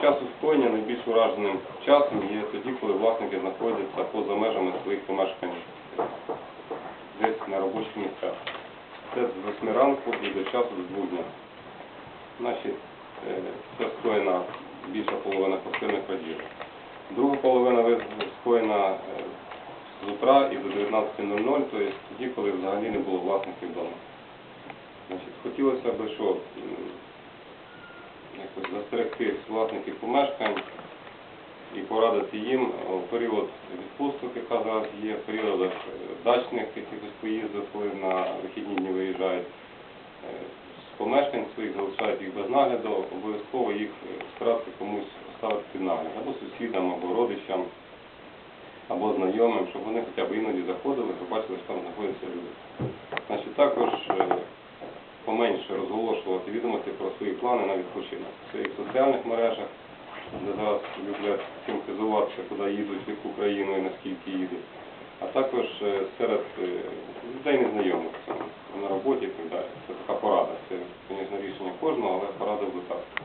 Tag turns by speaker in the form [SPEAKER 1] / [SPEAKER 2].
[SPEAKER 1] часу скоєння найбільш ураженим часом є тоді, коли власники знаходяться поза межами своїх помешкань десь на робочих місцях. Це з 8 ранку і до часу до 2 дня. Значить, е, це скоєна більша половина пасивних крадіжок. Друга половина ви- скоєна е, з утра і до 19.00, тобто тоді, коли взагалі не було власників вдома. Значить, хотілося б, що застерегти власників помешкань і порадити їм у період відпусток, яка зараз є, в періодах е, дачних якихось поїздок, коли на вихідні дні виїжджають е, з помешкань своїх, залишають їх без нагляду, обов'язково їх е, старатися комусь ставити під нагляд, або сусідам, або родичам, або знайомим, щоб вони хоча б іноді заходили, побачили, що там знаходяться люди. Значить, також е, поменше розголошувати відомості про свої плани на відпочинок в своїх соціальних мережах, де зараз люблять симпатизуватися, куди їдуть, в яку країну і наскільки їдуть, а також е, серед е, людей незнайомих на роботі і так далі. Це така порада. Це, звісно, рішення кожного, але порада в випадку.